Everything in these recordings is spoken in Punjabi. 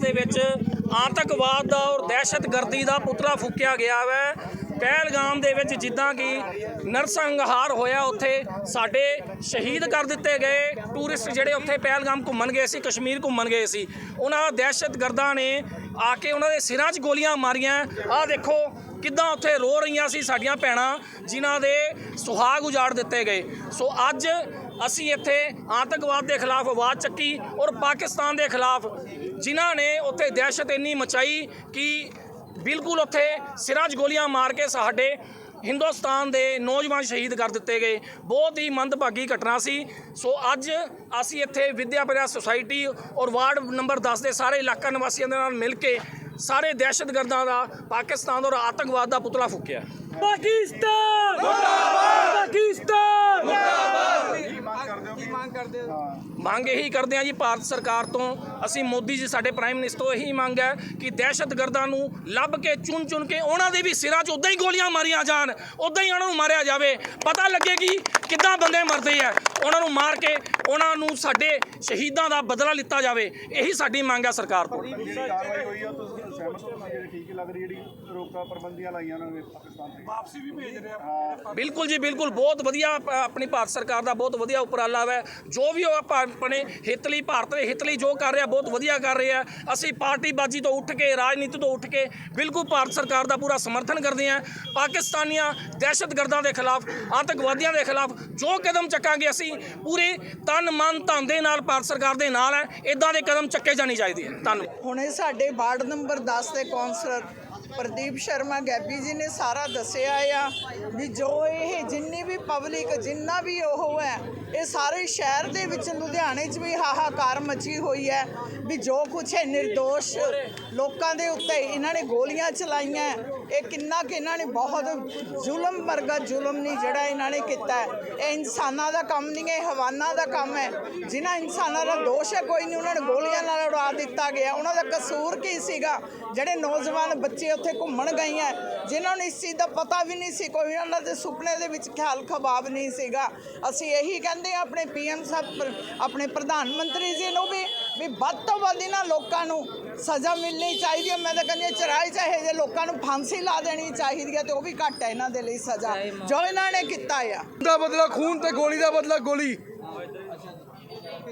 ਦੇ ਵਿੱਚ ਆਤੰਕਵਾਦ ਦਾ ਔਰ ਦਹਿਸ਼ਤਗਰਦੀ ਦਾ ਪੁਤਲਾ ਫੂਕਿਆ ਗਿਆ ਹੈ ਪਹਿਲਗਾਮ ਦੇ ਵਿੱਚ ਜਿੱਦਾਂ ਕਿ ਨਰਸੰਹਾਰ ਹੋਇਆ, ਉੱਥੇ ਸਾਡੇ ਸ਼ਹੀਦ ਕਰ ਦਿੱਤੇ ਗਏ। ਟੂਰਿਸਟ ਜਿਹੜੇ ਉੱਥੇ ਪਹਿਲਗਾਮ ਘੁੰਮਣ ਗਏ ਸੀ, ਕਸ਼ਮੀਰ ਘੁੰਮਣ ਗਏ ਸੀ। ਉਹਨਾਂ ਦਹਿਸ਼ਤਗਰਦਾਂ ਨੇ ਆ ਕੇ ਉਹਨਾਂ ਦੇ ਸਿਰਾਂ 'ਚ ਗੋਲੀਆਂ ਮਾਰੀਆਂ। ਆਹ ਦੇਖੋ ਕਿੱਦਾਂ ਉੱਥੇ ਰੋ ਰਹੀਆਂ ਸੀ ਸਾਡੀਆਂ ਭੈਣਾਂ, ਜਿਨ੍ਹਾਂ ਦੇ ਸੁਹਾਗ ਉਜਾੜ ਦਿੱਤੇ ਗਏ। ਸੋ ਅੱਜ ਅਸੀਂ ਇੱਥੇ ਆਤੰਕਵਾਦ ਦੇ ਖਿਲਾਫ ਆਵਾਜ਼ ਚੱਕੀ ਔਰ ਪਾਕਿਸਤਾਨ ਦੇ ਖਿਲਾਫ ਜਿਨ੍ਹਾਂ ਨੇ ਉੱਥੇ ਦਹਿਸ਼ਤ ਇੰਨੀ ਮਚਾਈ ਕਿ ਬਿਲਕੁਲ ਉੱਥੇ ਸਿਰਾਂ 'ਚ ਗੋਲੀਆਂ ਮਾਰ ਕੇ ਸਾਡੇ ਹਿੰਦੁਸਤਾਨ ਦੇ ਨੌਜਵਾਨ ਸ਼ਹੀਦ ਕਰ ਦਿੱਤੇ ਗਏ। ਬਹੁਤ ਹੀ ਮੰਦਭਾਗੀ ਘਟਨਾ ਸੀ। ਸੋ ਅੱਜ ਅਸੀਂ ਇੱਥੇ ਵਿਦਿਆ ਪ੍ਰਯਾ ਸੁਸਾਇਟੀ ਔਰ ਵਾਰਡ ਨੰਬਰ 10 ਦੇ ਸਾਰੇ ਇਲਾਕਾ ਨਿਵਾਸੀਆਂ ਦੇ ਨਾਲ ਮਿਲ ਕੇ ਸਾਰੇ ਦਹਿਸ਼ਤਗਰਦਾਂ ਦਾ ਪਾਕਿਸਤਾਨ ਔਰ ਆਤੰਕਵਾਦ ਦਾ ਪੁਤਲਾ ਫੂਕਿਆ। ਪਾਕਿਸਤਾਨ! ਮੁਰਦਾਬਾਦ! ਪਾਕਿਸਤਾਨ ਮੰਗ ਇਹੀ ਕਰਦੇ ਹਾਂ ਜੀ ਭਾਰਤ ਸਰਕਾਰ ਤੋਂ। ਅਸੀਂ ਮੋਦੀ ਜੀ ਸਾਡੇ ਪ੍ਰਾਈਮ ਮਿਨਿਸਟਰ ਤੋਂ ਇਹੀ ਮੰਗ ਹੈ ਕਿ ਦਹਿਸ਼ਤਗਰਦਾਂ ਨੂੰ ਲੱਭ ਕੇ ਚੁਣ ਚੁਣ ਕੇ ਉਹਨਾਂ ਦੇ ਵੀ ਸਿਰਾਂ 'ਚ ਉਦਾਂ ਹੀ ਗੋਲੀਆਂ ਮਾਰੀਆਂ ਜਾਣ ਉਦਾਂ ਹੀ ਉਹਨਾਂ ਨੂੰ ਮਾਰਿਆ ਜਾਵੇ। ਪਤਾ ਲੱਗੇ ਕਿ ਕਿੱਦਾਂ ਬੰਦੇ ਮਰਦੇ ਆ। ਉਹਨਾਂ ਨੂੰ ਮਾਰ ਕੇ ਉਹਨਾਂ ਨੂੰ ਸਾਡੇ ਸ਼ਹੀਦਾਂ ਦਾ ਬਦਲਾ ਲਿੱਤਾ ਜਾਵੇ। ਇਹੀ ਸਾਡੀ ਮੰਗ ਹੈ ਸਰਕਾਰ ਤੋਂ। ਜਿਹੜੀ ਕਾਰਵਾਈ ਹੋਈ ਆ ਤੁਸੀਂ ਸਹਿਮਤ ਹੋ ਨਾ ਜਿਹੜੀ ਠੀਕ ਹੀ ਲੱਗ ਰਹੀ ਜਿਹੜੀ ਰੋਕਾਂ ਪਾਬੰਦੀਆਂ ਲਾਈਆਂ ਉਹਨਾਂ ਨੇ ਪਾਕਿਸਤਾਨ ਤੇ? ਵਾਪਸੀ ਵੀ ਭੇਜ ਰਹੇ ਆ। ਬਿਲਕੁਲ ਜੀ ਬਿਲਕੁਲ। ਬਹੁਤ ਵਧੀਆ ਆਪਣੀ ਭਾਰਤ ਸਰਕਾਰ ਦਾ ਬਹੁਤ ਵਧੀਆ ਉਪਰਾਲਾ ਹੈ ਜੋ ਵੀ ਉਹ ਆਪਾਂ ਆਪਣੇ ਹਿੱਤ ਲਈ ਭਾਰਤ ਦੇ ਹਿੱਤ ਲਈ ਜੋ ਕਰ ਰਿਹਾ, ਬਹੁਤ ਵਧੀਆ ਕਰ ਰਿਹਾ। ਅਸੀਂ ਪਾਰਟੀਬਾਜ਼ੀ ਤੋਂ ਉੱਠ ਕੇ, ਰਾਜਨੀਤੀ ਤੋਂ ਉੱਠ ਕੇ ਬਿਲਕੁਲ ਭਾਰਤ ਸਰਕਾਰ ਦਾ ਪੂਰਾ ਸਮਰਥਨ ਕਰਦੇ ਹਾਂ। ਪਾਕਿਸਤਾਨੀਆਂ ਦਹਿਸ਼ਤਗਰਦਾਂ ਦੇ ਖਿਲਾਫ, ਆਤੰਕਵਾਦੀਆਂ ਦੇ ਖਿਲਾਫ ਜੋ ਕਦਮ ਚੱਕਾਂਗੇ ਅਸੀਂ, ਪੂਰੇ ਤਨ ਮਨ ਧਨ ਦੇ ਨਾਲ ਭਾਰਤ ਸਰਕਾਰ ਦੇ ਨਾਲ ਹੈ। ਇਦਾਂ ਦੇ ਕਦਮ ਚੱਕੇ ਜਾਣੇ ਚਾਹੀਦੇ ਹਨ ਧੰਨਵਾਦ। ਹੁਣੇ ਸਾਡੇ ਵਾਰਡ ਨੰਬਰ 10 ਦੇ ਕੌਂਸਲਰ ਪ੍ਰਦੀਪ ਸ਼ਰਮਾ ਗੈਬੀ ਜੀ ਨੇ ਸਾਰਾ ਦੱਸਿਆ ਆ ਵੀ ਜੋ ਇਹ ਜਿੰਨੀ ਵੀ ਪਬਲਿਕ, ਜਿੰਨਾ ਵੀ ਉਹ ਹੈ, ਇਹ ਸਾਰੇ ਸ਼ਹਿਰ ਦੇ ਵਿੱਚ, ਲੁਧਿਆਣੇ 'ਚ ਵੀ ਹਾਹਾਕਾਰ ਮਚੀ ਹੋਈ ਹੈ ਵੀ ਜੋ ਕੁਛ ਹੈ નિર્ਦੋਸ਼ ਲੋਕਾਂ ਦੇ ਉੱਤੇ ਇਹਨਾਂ ਨੇ ਗੋਲੀਆਂ ਚਲਾਈਆਂ ਇਹ ਕਿੰਨਾ ਕਿ ਇਹਨਾਂ ਨੇ ਬਹੁਤ ਜ਼ੁਲਮ ਵਰਗਾ ਜ਼ੁਲਮ ਨਹੀਂ ਜਿਹੜਾ ਇਹਨਾਂ ਨੇ ਕੀਤਾ ਹੈ। ਇਹ ਇਨਸਾਨਾਂ ਦਾ ਕੰਮ ਨਹੀਂ ਹੈ, ਇਹ ਹਵਾਨਾ ਦਾ ਕੰਮ ਹੈ। ਜਿਨ੍ਹਾਂ ਇਨਸਾਨਾਂ ਦਾ ਦੋਸ਼ ਹੈ, ਕੋਈ ਨਹੀਂ ਉਹਨਾਂ ਨੂੰ ਗੋਲੀਆਂ ਨਾਲ ਉਡਾ ਦਿੱਤਾ ਗਿਆ। ਉਹਨਾਂ ਦਾ ਕਸੂਰ ਕੀ ਸੀਗਾ? ਜਿਹੜੇ ਨੌਜਵਾਨ ਬੱਚੇ ਉੱਥੇ ਘੁੰਮਣ ਗਏ ਹੈ, ਜਿਨ੍ਹਾਂ ਨੂੰ ਇਸ ਚੀਜ਼ ਦਾ ਪਤਾ ਵੀ ਨਹੀਂ ਸੀ, ਕੋਈ ਉਹਨਾਂ ਦੇ ਸੁਪਨੇ ਦੇ ਵਿੱਚ ਖਿਆਲ ਖਬਾਬ ਨਹੀਂ ਸੀਗਾ। ਅਸੀਂ ਇਹੀ ਕਹਿੰਦੇ ਹਾਂ ਆਪਣੇ ਪੀਐਮ ਸਾਹਿਬ, ਆਪਣੇ ਪ੍ਰਧਾਨ ਮੰਤਰੀ ਜੀ ਨੂੰ ਵੀ ਵੀ ਵੱਧ ਤੋਂ ਵੱਧ ਇਹਨਾਂ ਲੋਕਾਂ ਨੂੰ ਸਜ਼ਾ ਮਿਲਣੀ ਚਾਹੀਦੀ ਹੈ। ਮੈਂ ਤਾਂ ਕਹਿੰਦੀ ਹਾਂ ਚਰਾਈ ਚਾਹੇ ਜੇ ਲੋਕਾਂ ਨੂੰ ਫਾਂਸੀ ਲਾ ਦੇਣੀ ਚਾਹੀਦੀ ਹੈ ਤੇ ਉਹ ਵੀ ਘੱਟ ਹੈ ਇਹਨਾਂ ਦੇ ਲਈ ਸਜ਼ਾ। ਜੋ ਇਹਨਾਂ ਨੇ ਕੀਤਾ ਆ। ਦਾ ਬਦਲਾ ਖੂਨ ਤੇ ਗੋਲੀ ਦਾ ਬਦਲਾ ਗੋਲੀ।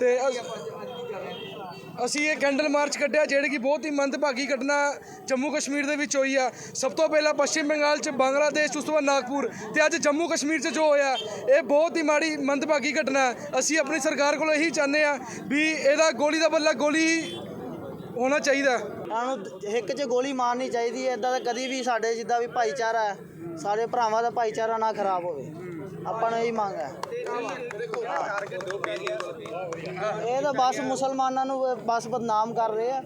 ਤੇ ਅਸ- ਇਹ ਕੈਂਡਲ ਮਾਰਚ ਕੱਢਿਆ ਜਿਹੜੀ ਕਿ ਬਹੁਤ ਹੀ ਮੰਦਭਾਗੀ ਘਟਨਾ ਜੰਮੂ ਕਸ਼ਮੀਰ ਦੇ ਵਿੱਚ ਹੋਈ ਆ। ਸਭ ਤੋਂ ਪਹਿਲਾਂ ਪੱਛਮੀ ਬੰਗਾਲ 'ਚ ਬੰਗਲਾਦੇਸ਼ ਉਸ ਤੋਂ ਬਾਅਦ ਨਾਗਪੁਰ ਤੇ ਅੱਜ ਜੰਮੂ ਕਸ਼ਮੀਰ 'ਚ ਜੋ ਹੋਇਆ ਇਹ ਬਹੁਤ ਹੀ ਮਾੜੀ ਮੰਦਭਾਗੀ ਘਟਨਾ। ਹੈ ਅਸੀਂ ਆਪਣੀ ਸਰਕਾਰ ਕੋਲੋਂ ਇਹੀ ਚਾਹੁੰਦੇ ਆ ਵੀ ਇਹਦਾ ਗੋਲੀ ਦਾ ਬਦਲਾ ਗੋਲੀ ਹੋਣਾ ਚਾਹੀਦਾ। ਸਾਨੂੰ ਇੱਕ 'ਚ ਗੋਲੀ ਮਾਰਨੀ ਚਾਹੀਦੀ ਹੈ ਇਦਾਂ ਦਾ ਕਦੀ ਵੀ ਸਾਡੇ ਜਿੱਦਾਂ ਵੀ ਭਾਈਚਾਰਾ ਹੈ ਸਾਰੇ ਭਰਾਵਾਂ ਦਾ ਭਾਈਚਾਰਾ ਨਾ ਖਰਾਬ ਹੋਵੇ। ਆਪਾਂ ਨੂੰ ਇਹੀ ਮੰਗ ਹੈ। ਇਹ ਤਾਂ ਬਸ ਮੁਸਲਮਾਨਾਂ ਨੂੰ ਬਸ ਬਦਨਾਮ ਕਰ ਰਹੇ ਆ,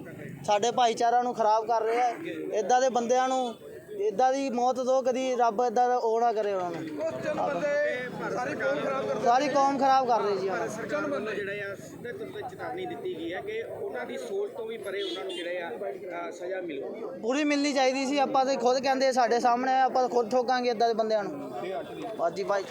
ਸਾਡੇ ਭਾਈਚਾਰਾ ਨੂੰ ਖਰਾਬ ਕਰ ਰਹੇ ਆ ਇਦਾਂ ਦੇ ਬੰਦਿਆਂ ਨੂੰ ਇਦਾਂ ਦੀ ਮੌਤ ਦੋ ਕਦੀ ਰੱਬ ਇਦਾਂ ਦਾ ਉਹ ਨਾ ਕਰੇ ਉਹਨਾਂ ਨੂੰ। ਸਾਰੀ ਕੌਮ ਖਰਾਬ ਕਰ ਰਹੀ ਜੀ ਉਹਨਾਂ ਨੂੰ। ਜਿਹੜਾ ਆ ਸਿੱਧੇ ਤੌਰ ਤੇ ਚੇਤਾਵਨੀ ਦਿੱਤੀ ਗਈ ਹੈ ਕਿ ਉਹਨਾਂ ਦੀ ਸੋਚ ਤੋਂ ਵੀ ਪਰੇ ਉਹਨਾਂ ਨੂੰ ਜਿਹੜੇ ਆ ਅ, ਸਜ਼ਾ ਮਿਲੂਗੀ ਪੂਰੀ ਮਿਲਣੀ ਚਾਹੀਦੀ ਸੀ। ਆਪਾਂ ਤੇ ਖੁਦ ਕਹਿੰਦੇ ਸਾਡੇ ਸਾਹਮਣੇ ਆਪਾਂ ਖੁਦ ਠੋਕਾਂਗੇ ਇਦਾਂ ਦੇ ਬੰਦਿਆਂ ਨੂੰ। ਬਾਜੀ ਭਾਈ